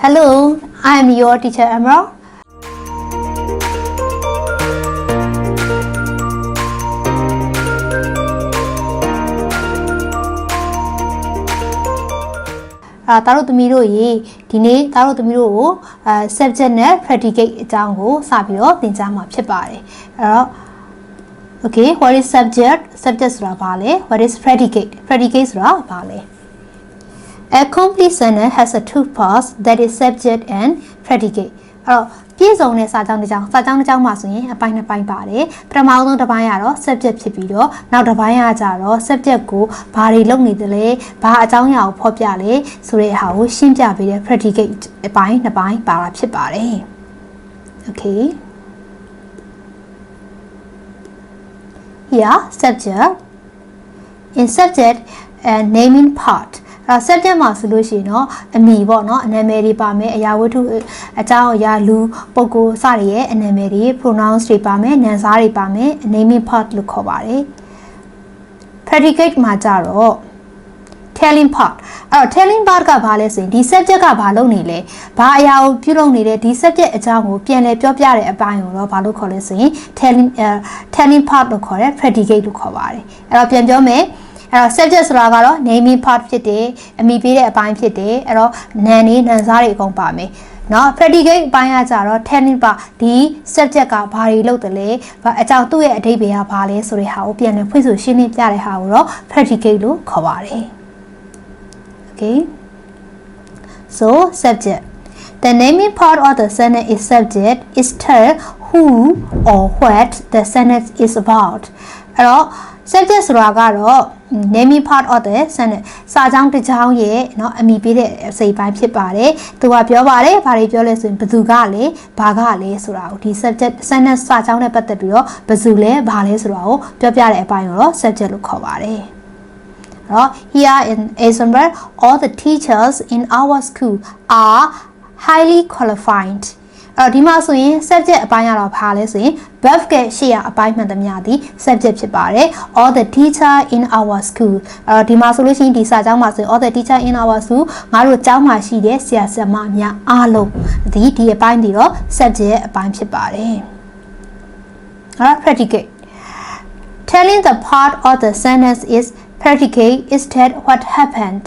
Hello, I am your teacher Emerald. ။အာတာတို့သမီးတို့ရေဒီနေ့တာတို့သမီးတို့ကိုအဲ subject နဲ့ predicate အကြောင်းကိုစပြီးတော့သင်ကြားမှာဖြစ်ပါတယ်။အဲ့တော့ Okay what is subject subject ဆိုတာဘာလဲ what is predicate predicate ဆိုတာဘာလဲ A complete sentence has a two parts that is subject and predicate အဲ့တော့ပြည့်စုံတဲ့စာကြောင်းတစ်ကြောင်းစာကြောင်းတစ်ကြောင်းမှာဆိုရင်အပိုင်းနှစ်ပိုင်းပါတယ်ပထမဆုံးတစ်ပိုင်းကတော့ subject ဖြစ်ပြီးတော့နောက်တစ်ပိုင်းကကြတော့ subject ကိုဘာတွေလုပ်နေတယ်လဲဘာအကြောင်းအရာကိုဖော်ပြလဲဆိုတဲ့ဟာကိုရှင်းပြပေးတဲ့ predicate အပိုင်းနှစ်ပိုင်းပါတာဖြစ်ပါတယ် Okay Here subject in subject and naming part အဲ subject မှာဆိုလို့ရှိရင်တော့အမည်ပေါ့နော်အနာမည်တွေပါမယ်အရာဝတ္ထုအကြောင်းအရာလူပုဂ္ဂိုလ်စတွေရဲ့အနာမည်တွေ pronouns တွေပါမယ်နာမ်စားတွေပါမယ် naming part လို့ခေါ်ပါတယ် predicate မှာကြတော့ telling part အဲ့တော့ telling part ကဘာလဲဆိုရင်ဒီ subject ကဘာလုပ်နေလဲဘာအရာကိုပြုလုပ်နေလဲဒီ subject အကြောင်းကိုပြန်လည်ပြောပြတဲ့အပိုင်းကိုတော့ဘာလို့ခေါ်လဲဆိုရင် telling uh, telling part လို့ခေါ်တယ် predicate လို့ခေါ်ပါတယ်အဲ့တော့ပြန်ပြောမယ် အဲ့တော့ subject ဆိုတာကတော့ naming part ဖြစ်တယ်အမိပေးတဲ့အပိုင်းဖြစ်တယ်အဲ့တော့ nan နေ nan စားတွေအကုန်ပါမယ်နော် predicate အပိုင်းကကြတော့ tenant ပါဒီ subject ကဘာတွေလုပ်တယ်လဲအကြောင်းသူ့ရဲ့အဓိပ္ပာယ်ကဘာလဲဆိုတဲ့ဟာကိုပြန်လည်ဖွင့်ဆိုရှင်းလင်းပြတဲ့ဟာကိုတော့ predicate လို့ခေါ်ပါတယ် okay so subject The naming part of the sentence is subject is tell who or what the sentence is about. အဲ့တော့ subject ဆိုတာကတော့ naming part of the sentence စာကြောင်းတစ်ကြောင်းရဲ့เนาะအမိပေးတဲ့အစိပ်ပိုင်းဖြစ်ပါတယ်သူကပြောပါတယ်ဘာတွေပြောလဲဆိုရင်ဘသူကလဲဘာကလဲဆိုတာကိုဒီ subject sentence စာကြောင်းနဲ့ပတ်သက်ပြီးတော့ဘသူလဲဘာလဲဆိုတာကိုပြောပြတဲ့အပိုင်းကိုတော့ subject လို့ခေါ်ပါတယ် right? Here in Example, all the teachers in our school are highly qualified. အဲ့တော့ဒီမှာဆိုရင် subject အပိုင်းကတော့ဘာလဲဆိုရင် verb ကရှေ့ရအပိုင်းမှန်သမျှဒီ subject ဖြစ်ပါတယ် all the teacher in our school အဲ့တော့ဒီမှာဆိုလို့ရှိရင်ဒီစာကြောင်းမှာဆိုရင် all the teacher in our school ငါတို့ကျောင်းမှာရှိတဲ့ဆရာဆရာမများအားလုံးဒီဒီအပိုင်းဒီတော့ subject အပိုင်းဖြစ်ပါတယ်အဲ့တော့ predicate telling the part of the sentence is predicate instead what happened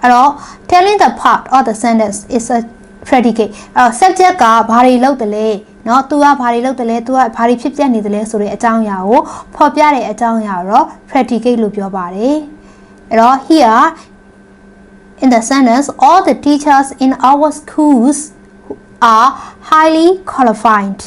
အဲ့တော့ telling the part of the sentence is a predicate အဲ့တော့ subject ကဘာတွေလုပ်တယ်လဲเนาะ तू ကဘာတွေလုပ်တယ်လဲ तू ကဘာတွေဖြစ်ပျက်နေတယ်လဲဆိုတဲ့အကြောင်းအရာကိုဖော်ပြတဲ့အကြောင်းအရာကိုတော့ predicate လို့ပြောပါတယ်အဲ့တော့ here in the sentence all the teachers in our schools are highly qualified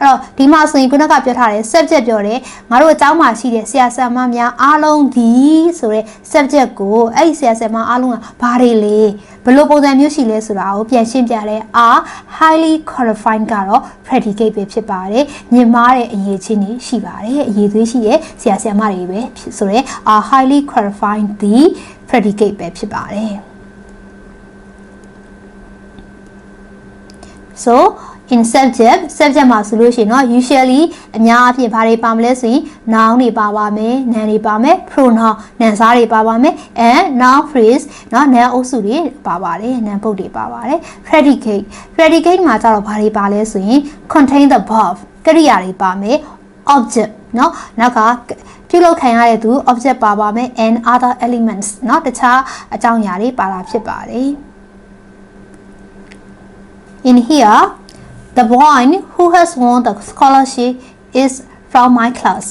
အဲ့တော့ဒီမှာဆိုရင်ခုနကပြောထားတယ် subject ပြောတယ်ငါတို့အเจ้าမှာရှိတဲ့ဆရာဆရာမများအားလုံးဒီဆိုတဲ့ subject ကိုအဲ့ဒီဆရာဆရာမအားလုံးကဘာတွေလဲ ဘယ်လိုပုံစံမျိုးရှိလဲဆိုတာကိုပြန်ရှင်းပြတယ် are highly qualified ကတော့ predicate ပဲဖြစ်ပါတယ်မြင်မာတဲ့အရေးချင်းတွေရှိပါတယ်အရေးသွေးရှိတဲ့ဆရာဆရာမတွေပဲဖြစ်ဆိုတော့ are highly qualified ဒီ predicate ပဲဖြစ်ပါတယ် so in subject subject မှာဆိုလို့ရှိရင်เนาะ usually အများအပြားဘာတွေပါမလဲဆိုရင် noun တွေပါပါမယ် noun တွေပါမယ် pronoun နာမ်စားတွေပါပါမယ် and noun phrase เนาะ noun အုပ်စုတွေပါပါတယ် noun ပုတ်တွေပါပါတယ် predicate predicate မှာကျတော့ဘာတွေပါလဲဆိုရင် contain the verb ကရိယာတွေပါမယ် object เนาะနောက်ကပြုလုပ်ခံရတဲ့သူ object ပါပါမယ် and other elements เนาะတခြားအကြောင်းအရာတွေပါတာဖြစ်ပါတယ် in here the boy who has won the scholarship is from my class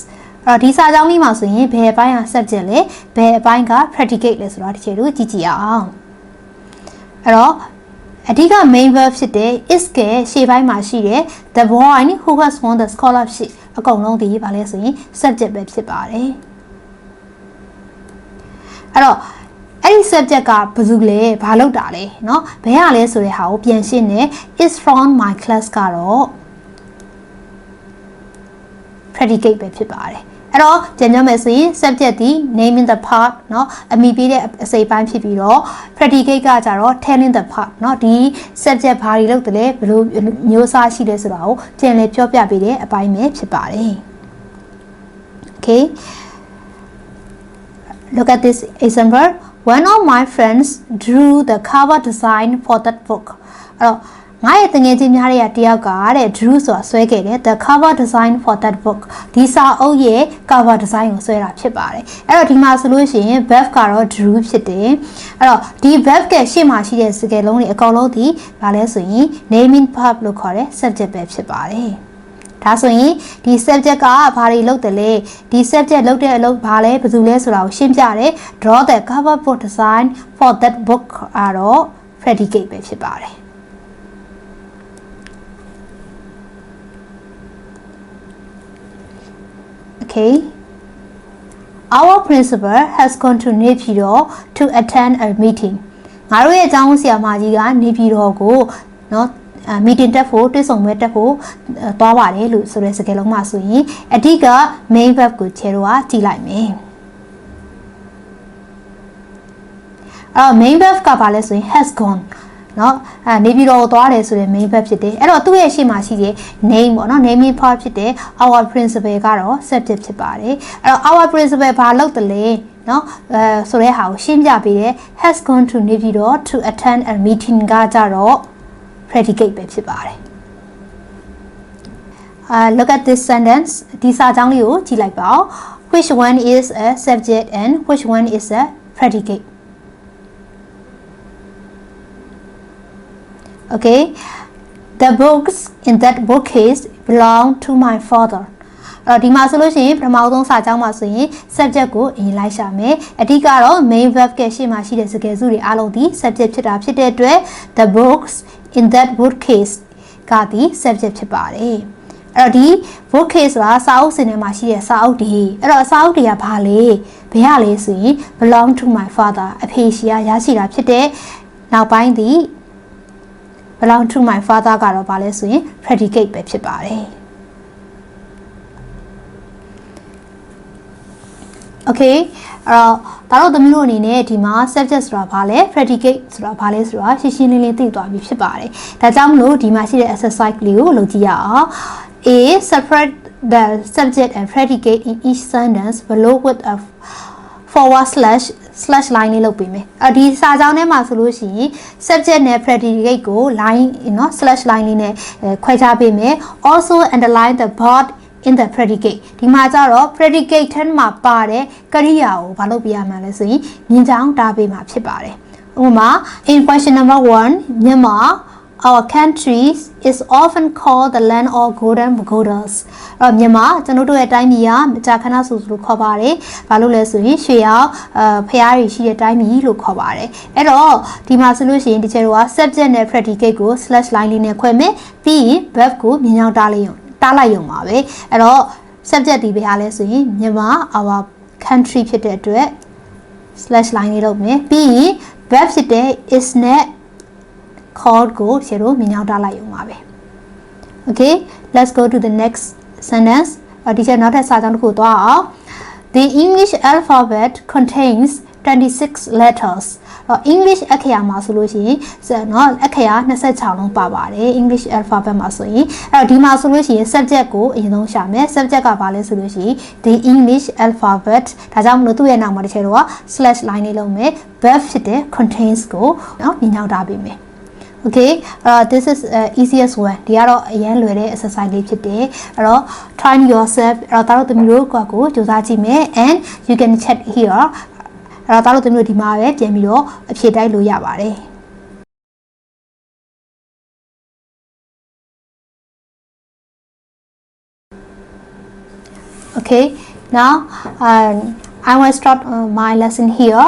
အဲ့တော့ဒီစာကြောင်းလေးမှာဆိုရင်ဘယ်အပိုင်းက subject လဲဘယ်အပိုင်းက predicate လဲဆိုတော့ဒီချေတို့ကြည့်ကြည့်အောင်အဲ့တော့အဓိက main verb ဖြစ်တဲ့ is ကရှေ့ပိုင်းမှာရှိတဲ့ the boy who has won the scholarship အကုန်လုံးဒီဘာလဲဆိုရင် subject ပဲဖြစ်ပါတယ်အဲ့တော့ အဲ့ဒီ subject ကဘာလို့လဲဘာလို့တာလဲเนาะဘယ်ရလဲဆိုတဲ့ဟာကိုပြန်ရှင်းနေ is from my class ကတော့ predicate ပဲဖြစ်ပါတယ်အဲ့တော့ပြန်ပြောမယ်ဆိုရင် subject ဒီ naming the part เนาะအမိပေးတဲ့အစိပ်ပိုင်းဖြစ်ပြီးတော့ predicate ကကြတော့ telling the part เนาะဒီ subject ဘာတွေလုပ်တယ်လဲဘယ်လိုမျိုးအစားရှိလဲဆိုတာကိုပြန်လည်ပြောပြပေးတဲ့အပိုင်းပဲဖြစ်ပါတယ် okay look at this example one of my friends drew the cover design for that book အဲ့တော့ငါရဲ့တငယ်ချင်းများတွေကတယောက်ကတဲ့ Drew ဆိုတာဆွဲခဲ့တယ် the cover design for that book ဒီစာအုပ်ရဲ့ cover design ကိုဆွဲတာဖြစ်ပါတယ်အဲ့တော့ဒီမှာဆိုလို့ရှိရင် Bev ကတော့ Drew ဖြစ်တယ်အဲ့တော့ဒီ Bev ကရှေ့မှာရှိတဲ့စကားလုံးတွေအကောင်လုံးဒီဘာလဲဆိုရင် naming verb လို့ခေါ်တဲ့ subject ပဲဖြစ်ပါတယ် ဒါဆိုရင်ဒီ subject ကဘာတွေလုပ်တယ်လဲဒီ subject လုပ်တဲ့အလုပ်ဘာလဲဘယ်သူလဲဆိုတာကိုရှင်းပြတယ် draw the cover book design for that book အားတော့ predicate ပဲဖြစ်ပါတယ် okay our principal has gone to နေပြည်တော် to attend a meeting ငါတို့ရဲ့အကြောင်းဆရာမကြီးကနေပြည်တော်ကိုเนาะ အဲ meeting တက်ဖို့တွေ့ဆုံပွဲတက်ဖို့အဲသွားပါတယ်လို့ဆိုတဲ့စကားလုံးမှာဆိုရင်အဓိက main verb ကိုခြေတော့ကြည့်လိုက်မယ်အဲ့တော့ main verb ကဘာလဲဆိုရင် has gone เนาะအဲနေပြည်တော်ကိုသွားတယ်ဆိုတဲ့ main verb ဖြစ်တယ်အဲ့တော့သူ့ရဲ့ရှေ့မှာရှိတဲ့ name ပေါ့เนาะ naming part ဖြစ်တဲ့ our principal ကတော့ subject ဖြစ်ပါတယ်အဲ့တော့ our principal ဘာလုပ်တယ်လဲเนาะအဲဆိုတဲ့ဟာကိုရှင်းပြပေးတယ် has gone to နေပြည်တော် to attend a meeting ကကြတော့ predicate ပဲဖြစ်ပါတယ် uh, look at this sentence ဒီစာကြောင်းလေးကိုကြည့်လိုက်ပါဦး which one is a subject and which one is a predicate okay the books in that bookcase belong to my father အဲ့တော့ဒီမှာဆိုလို့ရှိရင်ပထမဆုံးစာကြောင်းမှာဆိုရင် subject ကိုအရင်လိုက်ရှာမယ်အဓိကတော့ main verb ကရှေ့မှာရှိတဲ့စကားစုတွေအားလုံးဒီ subject ဖြစ်တာဖြစ်တဲ့အတွက် the books in that bookcase ကဒီ subject ဖြစ်ပါတယ်အဲ့တော့ဒီ bookcase ဆိုတာစာအုပ်စင်ထဲမှာရှိတဲ့စာအုပ်တွေအဲ့တော့စာအုပ်တွေကဘာလဲဘယ်ရလဲဆိုရင် belong to my father အဖေရှိရရရှိတာဖြစ်တဲ့နောက်ပိုင်းဒီ belong to my father ကတော့ဘာလဲဆိုရင် predicate ပဲဖြစ်ပါတယ် okay အဲ့တော့ဒါတော့သမီးတို့အနေနဲ့ဒီမှာ subject ဆိုတာဘာလဲ predicate ဆိုတာဘာလဲဆိုတာရှင်းရှင်းလင်းလင်းသိသွားပြီဖြစ်ပါတယ်ဒါကြောင့်မလို့ဒီမှာရှိတဲ့ exercise လေးကိုလုပ်ကြည့်ရအောင် A separate the subject and predicate in each sentence below with a forward slash slash line လေးလုပ်ပေးမယ်။အဲဒီစာကြောင်းထဲမှာဆိုလို့ရှိရင် subject နဲ့ predicate ကို line เนาะ slash line လေးနဲ့ခွဲခြားပေးမယ်။ also underline the board in the predicate ဒီမှာကျတော့ predicate ထဲမှာပါတဲ့ကရိယာကိုဘာလုပ်ပြရမှာလဲဆိုရင်မြင်ကြောင်းတားပေးမှာဖြစ်ပါတယ်။ဥပမာ in question number 1မြန်မာ our country is often called the land of golden pagodas အဲ့တော့မြန်မာကျွန်တော်တို့ရဲ့တိုင်းပြည်ကမကြာခဏဆိုဆိုလို့ခေါ်ပါတယ်။ဘာလို့လဲဆိုရင်ရွှေရောင်အဲဖျားတွေရှိတဲ့တိုင်းပြည်လို့ခေါ်ပါတယ်။အဲ့တော့ဒီမှာဆိုလို့ရှိရင်ဒီချေတို့က subject နဲ့ predicate ကို slash line လေးနဲ့ခွဲမယ်ပြီးရင် verb ကိုမြင်ကြောင်းတားလိုက်ရုံ တားလိုက်ရုံပါပဲ။အဲ့တော့ subject ဒီပဲအားလဲဆိုရင်မြန်မာ our country ဖြစ်တဲ့အတွက် slash line လေးလုပ်မယ်ပြီးရင် verb ဖြစ်တဲ့ is နဲ့ called ကိုရှယ်တို့မြင်အောင်ထားလိုက်ရုံပါပဲ okay let's go to the next sentence အဒီချက်နောက်ထပ်စာကြောင်းတစ်ခုသွားအောင် the english alphabet contains 26 letters တော့ English အခရာမှာဆိုလို့ရှိရင်เนาะအခရာ26လုံးပါပါတယ် English alphabet မှာဆိုရင်အဲ့တော့ဒီမှာဆိုလို့ရှိရင် subject ကိုအရင်ဆုံးရှာမယ် subject ကဘာလဲဆိုလို့ရှိရင် the English alphabet ဒါကြောင့်မလို့သူ့ရဲ့နောက်မှာတစ်ချက်တော့ slash line လေးလုံးမယ် verb ဖြစ်တဲ့ contains ကိုเนาะမြင်ရောက်ထားပေးမယ် okay uh, this is uh, easiest one ဒီကတော့အရင်လွယ်တဲ့ exercise လေးဖြစ်တယ်အဲ့တော့ try yourself အဲ့တော့ဒါတို့သမီးတို့ကကိုစူးစမ်းကြည့်မယ် and you can check here အဲ့တော့ဒါတို့သမီးတို့ဒီမှာပဲပြန်ပြီးတော့အဖြေတိုက်လို့ရပါတယ် okay now um, I will start uh, my lesson here